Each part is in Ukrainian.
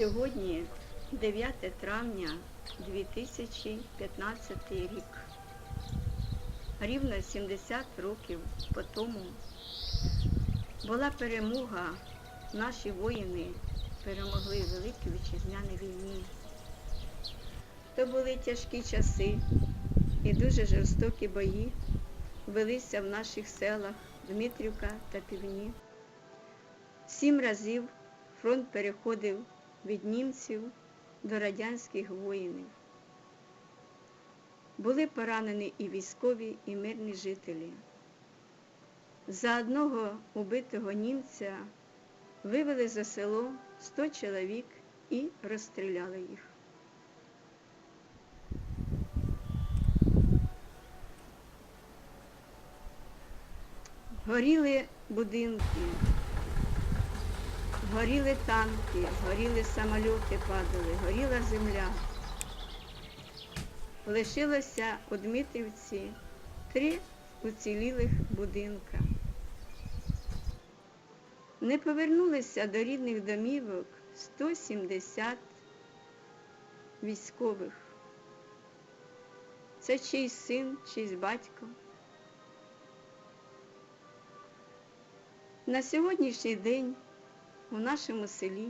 Сьогодні 9 травня 2015 рік. Рівно 70 років по тому була перемога. Наші воїни перемогли в Великій Вітчизняній війні. То були тяжкі часи і дуже жорстокі бої велися в наших селах Дмитрівка та Півні. Сім разів фронт переходив від німців до радянських воїнів. Були поранені і військові, і мирні жителі. За одного убитого німця вивели за село 100 чоловік і розстріляли їх. Горіли будинки, горіли танки, горіли самольоти падали, горіла земля. Лишилося у Дмитрівці три уцілілих будинка. Не повернулися до рідних домівок 170 військових. Це чийсь син, чийсь батько. На сьогоднішній день у нашому селі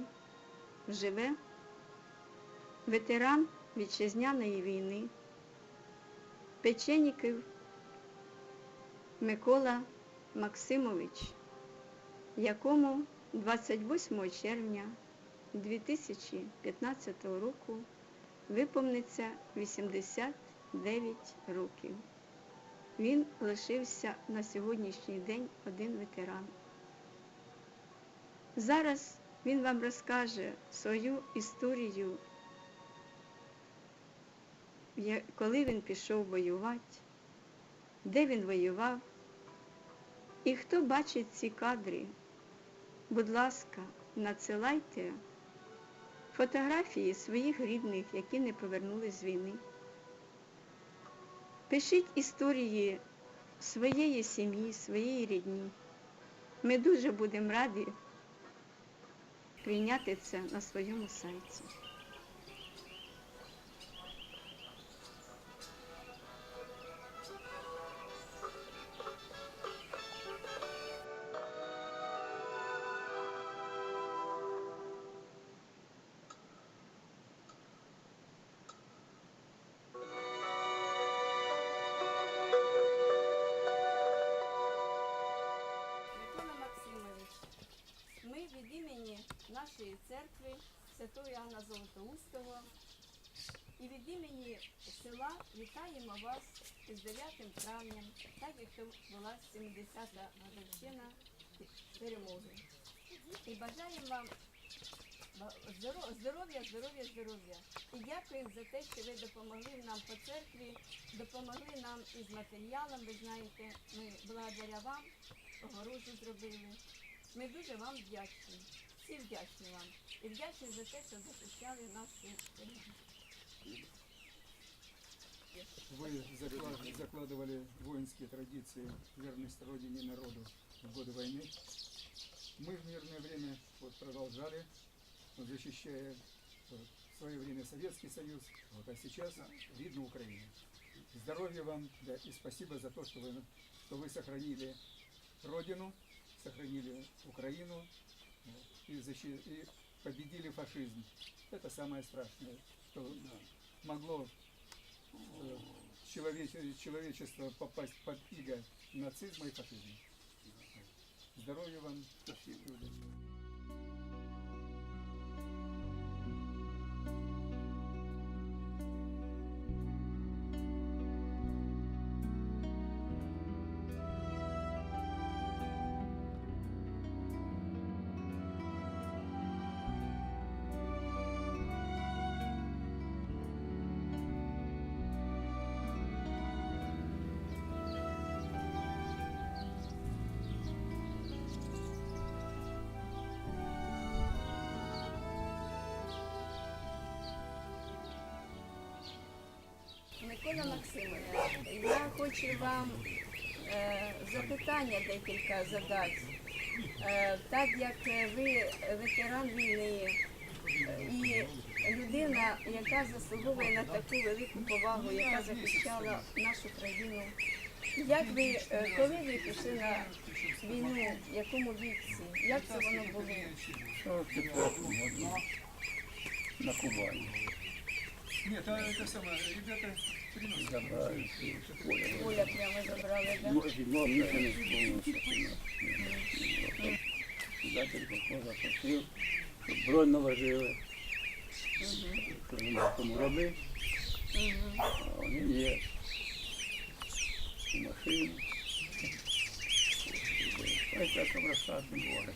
живе ветеран вітчизняної війни, Печеніків Микола Максимович, якому 28 червня 2015 року виповниться 89 років. Він лишився на сьогоднішній день один ветеран. Зараз він вам розкаже свою історію, коли він пішов воювати, де він воював. І хто бачить ці кадри, будь ласка, надсилайте фотографії своїх рідних, які не повернулись з війни. Пишіть історії своєї сім'ї, своєї рідні. Ми дуже будемо раді прийняти це на своєму сайті. Церкви Святого Іоанна Золотоустого і від імені села вітаємо вас із 9 травням, так як це була 70-та годовщина перемоги. І бажаємо вам здоров'я, здоров'я, здоров'я. І дякуємо за те, що ви допомогли нам по церкві, допомогли нам із матеріалом. Ви знаєте, ми благодаря вам огорожу зробили. Ми дуже вам вдячні. Всі вдячні вам. І вдячні за те, що захищали нашу країну. Вы закла- закладывали воинские традиции, верность Родине и народу в годы войны. Мы в мирное время вот, продолжали, вот, защищая вот, в свое время Советский Союз, вот, а сейчас видно Украину. Здоровья вам, да, и спасибо за то, что вы, что вы сохранили Родину, сохранили Украину вот, и, защи- и победили фашизм. Это самое страшное, что могло э, человече- человечество попасть под иго нацизма и фашизма. Здоровья вам, счастливо, Микола Максимович, я хочу вам е, запитання декілька задати. Е, так як е, ви ветеран війни, і людина, яка заслуговує на таку велику повагу, яка захищала нашу країну. Як ви, коли ви пішли на війну, в якому віці? Як це воно було? на Кубани. Нет, а это самое, ребята приносят. Оля прямо забрали, да? Зимой не тільки кожа просив, щоб бронь наложили, що нема кому робити, а вони є. І машини. Ось так обращати не буває.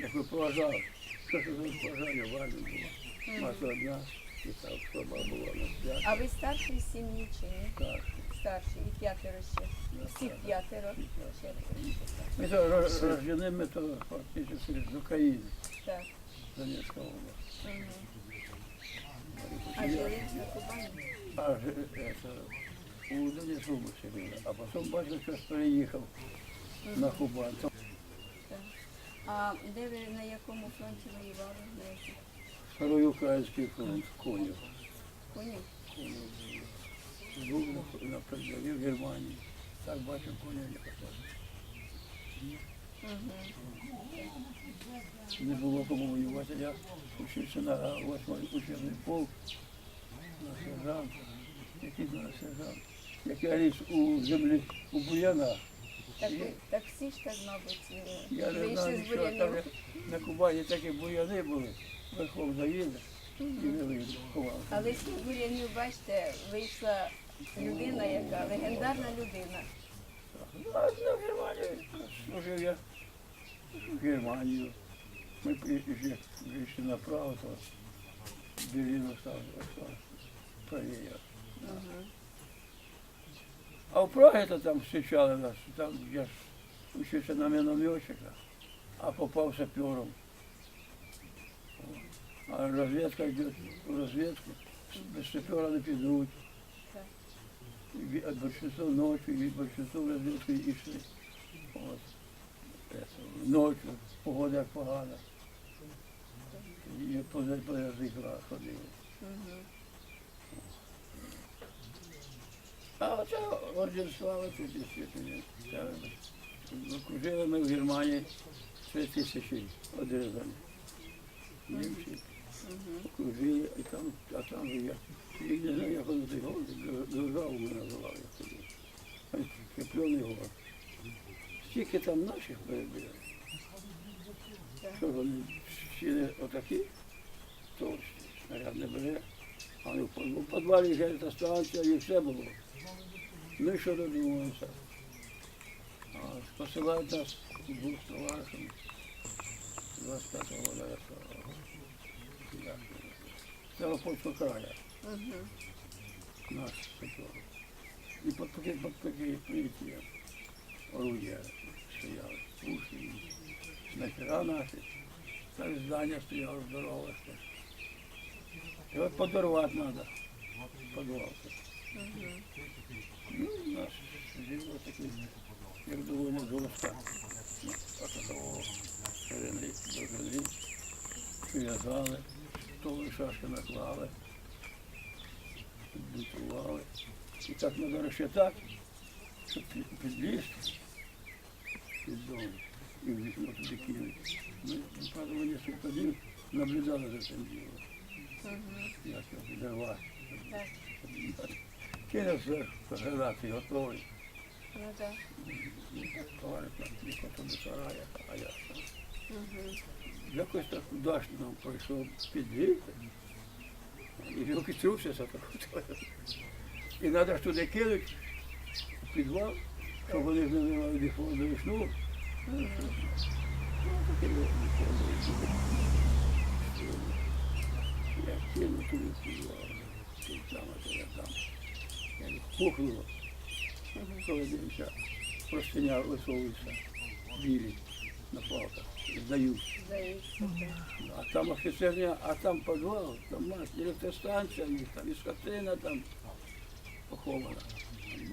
Як ви поважали, що ж ви поважали, вальну було. Мати одна, і так соба була на свят. А ви старший з сім'ї чи ні? Так. Старший і п'ятеро ще. Всі п'ятеро. Четверо. Мы то ро- рождены, мы то фактически из Украины, Так. Донецкая область. Мгм. А жили на Кубані? А ж- это, у Донецкой области были. А потом батюшка сейчас переехал на Кубань. Там А де ви на якому фронті воювали? На якій? Второй украинский фронт, Конев. Коні? Был на, пределе в Германии. Так батюшка Конев не. Угу. Не було кому воювати. Я учився на восьмий учебний полк, на сержант, який на сержант. Як я ріс у землі у Буяна, Так, так всі ж так, мабуть, я не знаю, з що там на Кубані такі буяни були, верхом заїдеш і не вийдеш, ховався. Але з тих бурянів, бачите, вийшла людина, яка легендарна людина. А на Германію служив я в Германію. Ми пішли пішли направо, то Берлін правее. Угу. А в Праге то там встречали нас, там я ж учився на мінометчика, а попав сапером. А розвідка йде в розвідку, без сапера не підуть. І а большинство ночі, і большинство в розвідку йшли. От. Ночі, погода як погана. І поза поза ходили. А оце орден слави тут дійсно. Жили ми в Германії три тисячі одрізані. Німці Окружили, і там, а там я. Я не знаю, як воно гор, державу ми називали тоді. Креплений гор. Стільки там наших перебили. Що вони всі отакі, товсті, снаряд не бере. А в под- в підвалі гельта станція і все було. Ну і що додумалося? А, Посилають нас двох товаришем 25 года я Старопольського края, Угу. наш сапер. І под таки, под таки прийти орудия стояли, пушки, снайпера наші. Так здання стояло здорове. І от подорвати треба. Подвалки. Угу. Ну, наш жив такий, як доволі жорстко. Ну, от такого ширини довжини. Прив'язали, столи шашки наклали, підбутували. І так треба розчитати, щоб під- підлізти під дом і в вікно туди кинути. Ми, правда, вони тоді наблюдали за цим ділом. Його підірвати. Так. Кинувся гранати готовий. Ну так. Товариш а я сам. Якось так удачно нам пройшов підвійти. І руки трусяться так. І треба ж туди кинути в підвал, щоб вони ж не диховодовий шнур. Ну. Я кинув туди в підвал. Тут там, а то я там. Я пухнуло. Коли дивився, простиня висовується, білі на палках, Здається. А там офіцерня, а там підвал, там мать, електростанція, в них там і скотина там похована.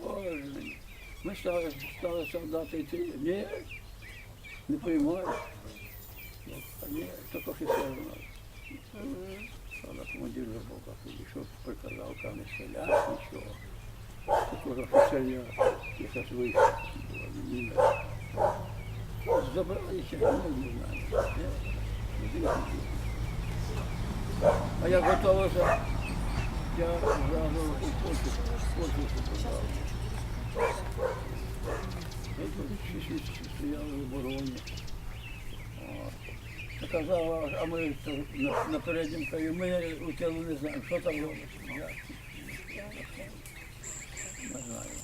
Боже мій. Ми стали, стали солдати йти. Ні, не приймають. Ні, тільки офіцер у нас. Але командир Вербовка підійшов, приказав, каже, не стріляти, нічого. Також якась вийшла, була міна. Забрали ще, ну, не знаю. А як готувався, я зразу у Польщу, в Польщу побував. Ми тут стояли в обороні. От. А ми на, на передньому краю, ми у тілу не знаємо, що там робиться. Я не знаю.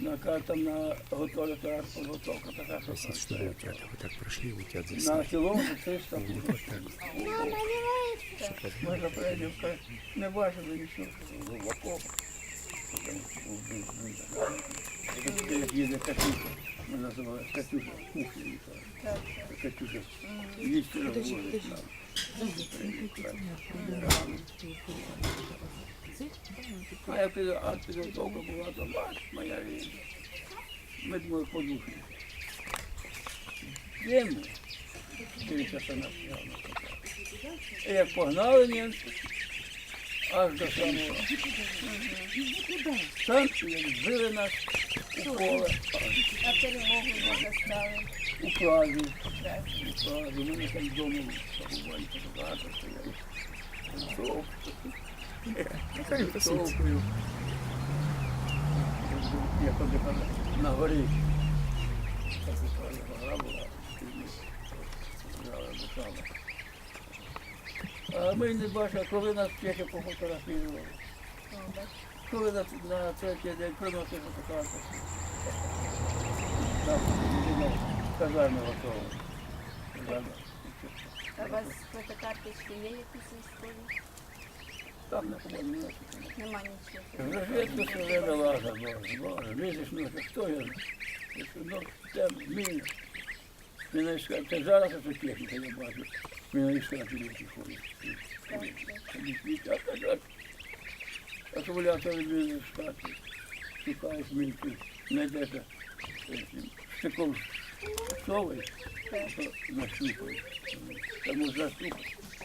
На картам на готові, то аж підготовка така, так прошли, утят за На кілометр 300 Ми на передньому краю не бачили нічого, глибоко. Це Як їде Катюша, ми називали Катюша, кухня Катюша, їсти розвозить нам. А я піду, а підготовка була, то бач, моя рідна. Ми думали подушні. Де ми? Три часа нас явно І як погнали німці, аж до самого. Станції, як збили нас у поле, А перемогу не застали. у Празі. У Празі. Ми там вдома побуваємо фотографи стояли. Товкою. Я ходив на горі. А ми не бачили, коли нас тільки пофотографували. Коли на, на третій день приносив фотографію. Там, ну, казарми готові. А у вас фотокарточки є якісь військові? Там. Нема нічого. Розвідку все время лаза, боже, боже, лізеш, ну, хто я? Ну, там, міна. Міна іскати, це зараз це техніка, я бачу. Міна іскати люди ходять. Акумулятори міна іскати. Шукаєш мінки, знайдеш штиком соваєш, нащупаєш. Штуку, нажати.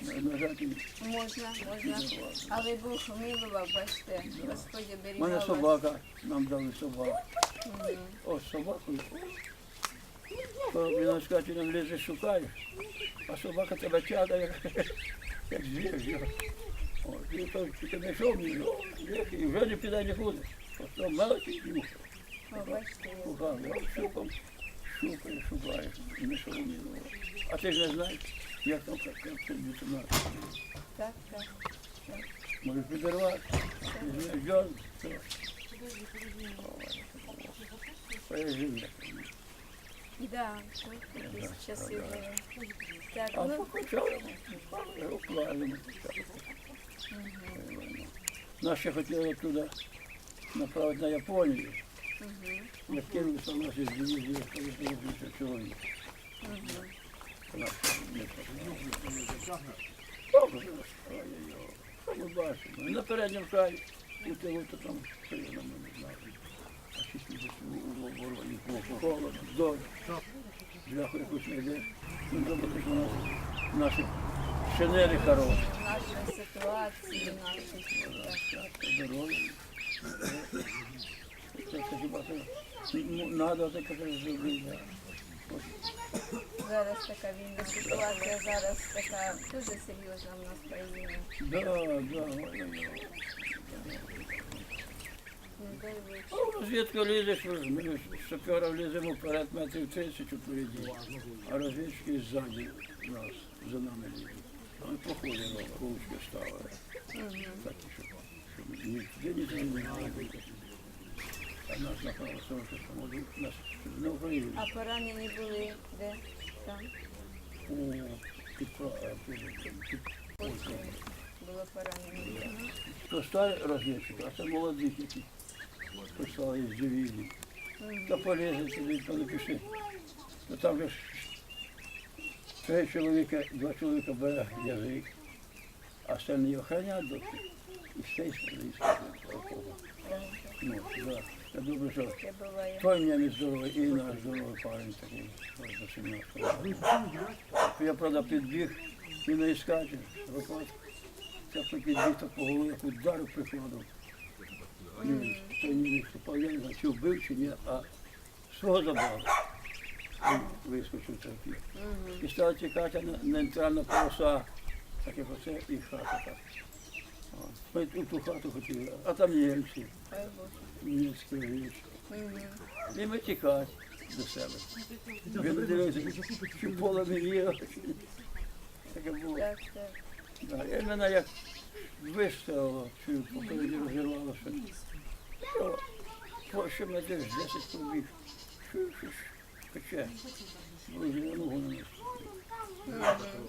Можна, можна. Але Бог милував, бачите, Господь У мене вас. собака, нам дали собаку. Мгм. О. То він скаже, не влізеш, шукаєш, а собака тебе тягне, як, як звір. О, і то ти йшов, ну, і вже не піде нікуди. Просто мелочі і бачите. Шукав, шукав, шукаєш, шукаєш, і не ну. А ти ж не знаєш, як там як це бути надо. так, так. Може підірвати, ждем, все. Пережив я. Да, тут якісь часи були. Так, А ну, почали укладемо. Нас ще хотіли туди направити на Японію. мгм, Я кинулися в наші дивізії, коли було чоловік. Ми? На передньому тилу, то там сильно ми не знали. А шість місяців у обороні, холодно, дощ. Бляху якусь не йде. Ну, добре, що у нас наші шинелі хороші. Наша ситуація, наші. так. Здоров'я. Це це хіба це надо таке зробити. Зараз така війна ситуація, зараз така дуже серйозна в нас країна. Да, да, ой-ой-ой. Не дай Бог. А в розвідку лізеш, ми з сапера вліземо вперед метрів 30 упереді, а розвідки ззаді нас, за нами лізуть. Ми походимо, ручки ставили. Мгм. Так, щоб, щоб ні туди, ні туди не могли А поранені були де? Там було поранені. То старі розвідчики, а це молоді, які прислали із дивізії. Та полізли туди, то не пішли. То там же ж три чоловіка, два чоловіка бере язик, а остальні охранять досі. І з сторони, і з цієї сторони. Ну, Да. Я думаю, що той німець здоровий і наш здоровий парень такий. ось до 17 років. Я, правда, підбіг і на іскатель. Виходить. Це підбіг так по голові, як удару прикладав. Той не виступав, я не знаю, чи вбив, чи ні, а свого забрав. Вискочив терпів. І стала тікати на нейтральна полоса, так як оце і хата так. Ми ту хату хотіли, а там Ой, Річ. І ми тікати до себе. Він дивився, чи поле не є. Таке було. Так, так. Да, і мене як виставило, чи попереді розірвалося. Що, що, що мене десь 10 побіг. Що, що, що, пече. Друзі, на ногу не несу.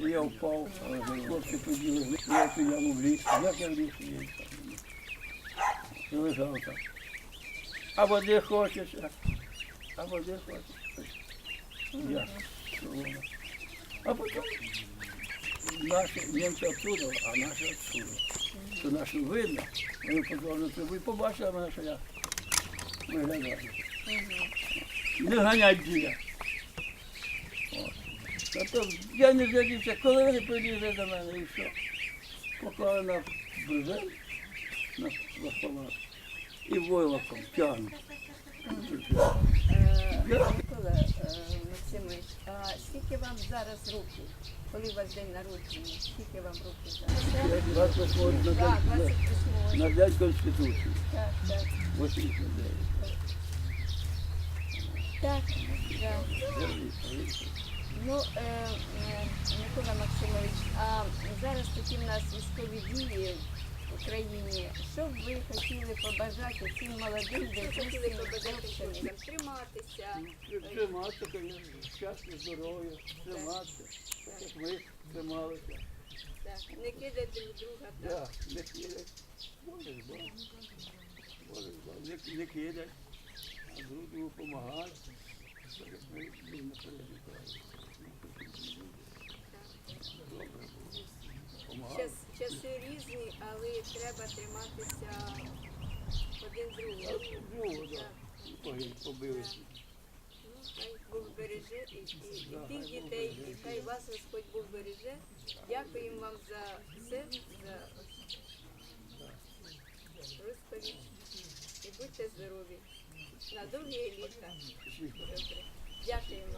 І я впав, а хлопці поділи, я ту яму в ліс. Як я в ліс її І лежав там. А води хочеться, а води хочеться. Я. А потім наші німці оттуда, а наші оттуда. То наші видно, вони позвали трибу і побачили мене, що я виглядаю. Не ганять дія. Тобто я не зрадівся, коли вони прилізли до мене і що? Поклали на брезент, на автомат і войлоком тягнуть. Е, Микола е, Максимович, а скільки вам зараз років? Коли у вас день народження? Скільки вам років зараз? 28 на Так, 28 на день Конституції. Так, так. 89. Так, да. Ну, е, е, Микола Максимович, а зараз такі в нас військові дії Україні. Що б ви хотіли побажати цим молодим дівчатам, дівчатам триматися? Триматися, звісно, щастя, здоров'я, триматися, так як ми трималися. Так, не кидати друг друга. Так. Так, не кидать. Може Бог. Може Бог. Не, не кидать, а друг другу допомагати. Добре. Часи різні, але треба триматися один другого. Другого, так. Ой, побилися. Ну, хай Бог береже і, і, і тих дітей, і хай вас Господь Бог береже. Дякуємо вам за все, за розповідь. І будьте здорові. На довгі літа. Добре. Дякуємо вам.